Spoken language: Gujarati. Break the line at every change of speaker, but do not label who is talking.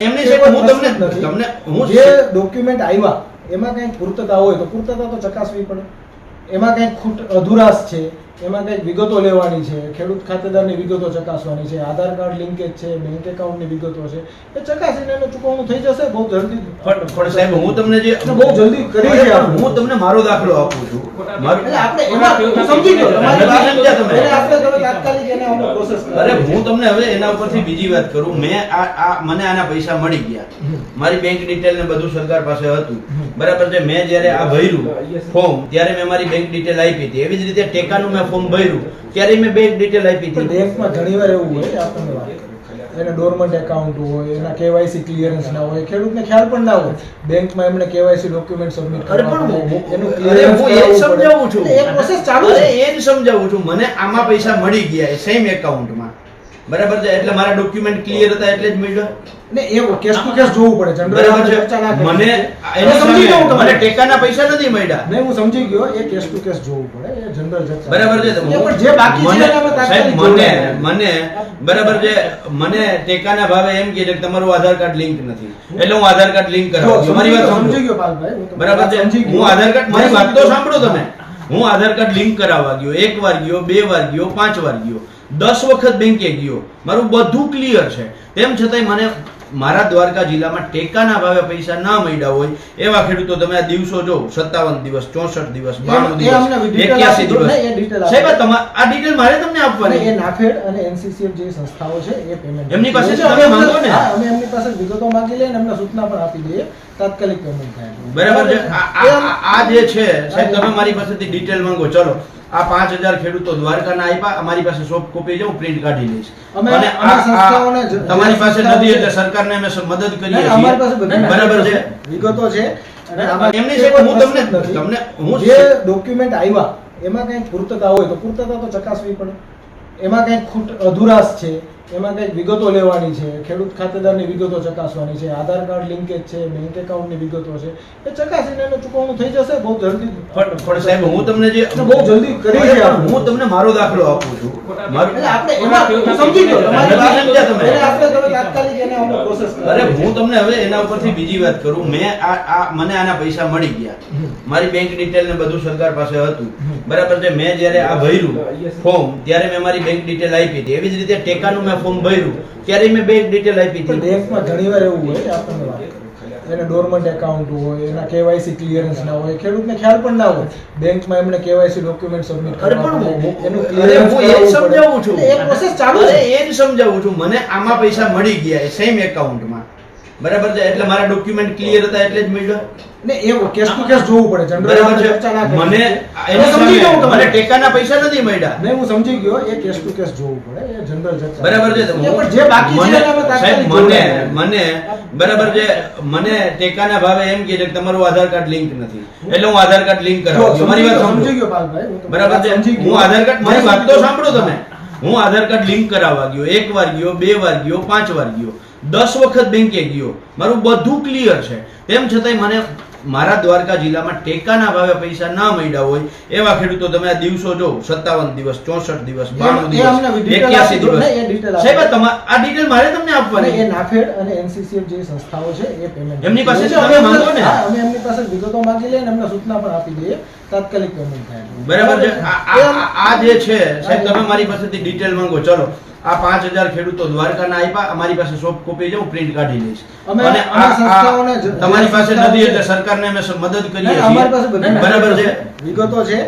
એમની
છે
હું તમને તમને હું
જે ડોક્યુમેન્ટ આવ્યા એમાં કંઈક પૂર્તતા હોય તો પૂર્તતા તો ચકાસવી પડે. એમાં કંઈક ખૂટ અધુરાશ છે. એમાં કંઈક વિગતો લેવાની છે. ખેડૂત ખાતેદારની વિગતો ચકાસવાની છે. આધાર કાર્ડ લિંકેજ છે બેંક એકાઉન્ટની વિગતો છે. એ ચકાસીને એનું ચૂકવણું થઈ જશે બહુ જલ્દી.
પણ પણ સાહેબ હું તમને જે
બહુ જલ્દી કરી છે.
હું તમને મારો દાખલો આપું છું.
આપણે એમાં સમજી ગયો. તમારી વાત.
સમજ્યા તમે?
એટલે આપણે તમે તાત્કાલિક એને અમે પ્રોસેસ
અરે હું તમને હવે એના ઉપરથી બીજી વાત કરું. મેં આ આ મને આના પૈસા મળી ગયા. મારી બેંક ડિટેલ ને બધું સરકાર પાસે હતું. બરાબર છે? મેં જ્યારે આ ભર્યું ફોર્મ ત્યારે મેં મારી બેંક ડિટેલ આપી હતી. એવી જ રીતે ટેકાનું મેં ફોર્મ ભર્યું. ત્યારે મેં બેંક ડિટેલ આપી હતી
બેંકમાં ઘણીવાર એવું હોય આપણને એને ડોરમન્ટ એકાઉન્ટ હોય એના કેવાયસી ક્લિયરન્સ ના હોય ખેડૂતને ખ્યાલ પણ ના હોય. બેંકમાં એમને કેવાયસી ડોક્યુમેન્ટ સબમિટ કરવા એનું ક્લિયરન્સ
હું એ. સમજાવું છું.
એ પ્રોસેસ ચાલુ છે.
એ જ સમજાવું છું. મને આમાં પૈસા મળી ગયા સેમ એકાઉન્ટમાં બરાબર છે? એટલે મારા ડોક્યુમેન્ટ ક્લિયર હતા એટલે જ મળ્યો?
ને એ કેસ ટુ કેસ જોવું પડે. જનરલ
બરાબર. મને એને
સમજી ગયો તમારે.
મને ટેકાના પૈસા નથી મળ્યા.
નહીં હું સમજી ગયો એ કેસ ટુ કેસ જોવું પડે એ જનરલ જજ
બરાબર છે.
પણ જે બાકી છે
મને સાહેબ મને મને બરાબર છે. મને ટેકાના ભાવે એમ કહે છે કે તમારું આધાર કાર્ડ લિંક નથી. એટલે હું આધાર કાર્ડ લિંક કરાવું છું. મારી વાત
સમજી ગયો પાલભાઈ,
બરાબર છે? હું આધાર કાર્ડ મારી વાત તો સાંભળો તમે. હું આધાર કાર્ડ લિંક કરાવવા ગયો. એક વાર ગયો બે વાર ગયો પાંચ વાર ગયો. દસ વખત બેંકે ગયો. મારું બધું ક્લિયર છે. તેમ છતાંય મને મારા દ્વારકા જિલ્લામાં ટેકાના ભાવે પૈસા ના મળ્યા હોય એવા ખેડૂતો તમે આ દિવસો જો સત્તાવન દિવસ ચોસઠ દિવસ બાણું દિવસ એક્યાસી દિવસ. સાહેબ આ ડિટેલ મારે તમને આપવાની.
એ નાફેડ અને એનસીસીએફ જેવી સંસ્થાઓ છે એ પેમેન્ટ
એમની
પાસે
તમે માંગો ને.
અમે એમની પાસે વિગતો માંગી લઈએ અને એમને સૂચના પણ આપી દઈએ. તાત્કાલિક પેમેન્ટ થાય.
બરાબર છે? આ- જે છે સાહેબ તમે મારી પાસેથી ડિટેલ માંગો. ચલો આ પાંચ હજાર ખેડૂતો દ્વારકાના આપ્યા અમારી પાસે સોફ્ટ કોપી છે હું પ્રિન્ટ કાઢી લઈશ. અને તમારી પાસે નથી એટલે સરકારને અમે મદદ કરીએ છીએ. બરાબર છે?
વિગતો છે.
એમની
કોઈ
હું તમને-. તમને હું
જે ડોક્યુમેન્ટ આવ્યા એમાં કંઈક પૂર્તતા હોય તો પૂર્તતા તો ચકાસવી પડે. એમાં કંઈક ખૂટ અધુરાશ છે. એમાં કંઈક વિગતો લેવાની છે. ખેડૂત ખાતેદારની વિગતો ચકાસવાની છે. આધાર કાર્ડ લિંકેજ છે બેંક એકાઉન્ટની વિગતો છે. એ ચકાસીને એનું ચૂકવણું થઈ જશે. બહુ જલ્દી
પણ પણ સાહેબ હું તમને જે
બહુ જલ્દી કરી છે.
હું તમને મારો દાખલો આપું છું.
આપણે એમાં સમજી ગયો તમારી વાત.
સમજ્યા તમે?
એટલે આપણે તમે તાત્કાલિક એને અમે પ્રોસેસ
અરે હું તમને હવે એના ઉપરથી બીજી વાત કરું. મેં આ આ મને આના પૈસા મળી ગયા. મારી બેંક ડિટેલ ને બધું સરકાર પાસે હતું. બરાબર છે? મેં જ્યારે આ ભર્યું ફોર્મ ત્યારે મેં મારી બેંક ડિટેલ આપી હતી. એવી જ રીતે ટેકાનું મેં ફોર્મ ભર્યું. ત્યારે મેં બેંક ડિટેલ આપી હતી
બેંકમાં ઘણીવાર એવું હોય આપણને એને ડોરમન્ટ એકાઉન્ટ હોય એના કેવાયસી ક્લિયરન્સ ના હોય ખેડૂતને ખ્યાલ પણ ના હોય. બેંકમાં એમને કેવાયસી ડોક્યુમેન્ટ સબમિટ કરવા એનું
અરે હું એ. સમજાવું છું.
એ પ્રોસેસ ચાલુ છે.
એ જ સમજાવું છું. મને આમાં પૈસા મળી ગયા સેમ એકાઉન્ટમાં બરાબર છે? એટલે મારા ડોક્યુમેન્ટ ક્લિયર હતા એટલે જ મળ્યો.
ને એ કેસ ટુ કેસ જોવું પડે. ના કરીએ.
મને એને
સમજી ગયો
મને ટેકાના પૈસા નથી મળ્યા.
નહીં હું સમજી ગયો એ કેસ ટુ કેસ જોવું પડે. એ જનરલ ચર્ચા
બરાબર છે?
પણ જે બાકી છે
મને સાહેબ મને મને બરાબર છે? મને ટેકાના ભાવે એમ કહે છે કે તમારું આધાર કાર્ડ લિંક નથી. એટલે હું આધાર કાર્ડ લિંક કરાવું છું. મારી વાત
સમજી. ગયો પાલભાઈ, તમારી
બરાબર છે? હું આધાર કાર્ડ મારી વાત તો સાંભળો. તમે. હું આધાર કાર્ડ લિંક કરાવવા ગયો એક વાર ગયો બે વાર ગયો પાંચ વાર ગયો દસ વખત બેંકે ગયો. મારું બધું ક્લિયર છે. તેમ છતાંય મને મારા દ્વારકા જિલ્લામાં ટેકાના ભાવે પૈસા ના મળ્યા હોય એવા ખેડૂતો તમે આ દિવસો જો સત્તાવન દિવસ ચોસઠ દિવસ બાણું દિવસ એક્યાસી દિવસ. સાહેબ આ આ ડિટેલ મારે તમને આપવાની.
એ નાફેડ અને એનસીસીએફ જે સંસ્થાઓ છે એ પેમેન્ટ
એમની પાસે
અમે
માંગો ને.
અમે એમની પાસે વિગતો માંગી લઈએ અને એમને સૂચના પણ આપી દઈએ. તાત્કાલિક પેમેન્ટ થાય.
બરાબર છે? આ- જે છે સાહેબ તમે મારી પાસેથી ડિટેલ માંગો. ચલો આ પાંચ હજાર ખેડૂતો દ્વારકાના આપ્યા અમારી પાસે સોફ્ટ કોપી છે હું પ્રિન્ટ કાઢી લઈશ અને તમારી પાસે નથી. એટલે સરકારને અમે મદદ કરીએ છીએ. બરાબર છે?
વિગતો છે.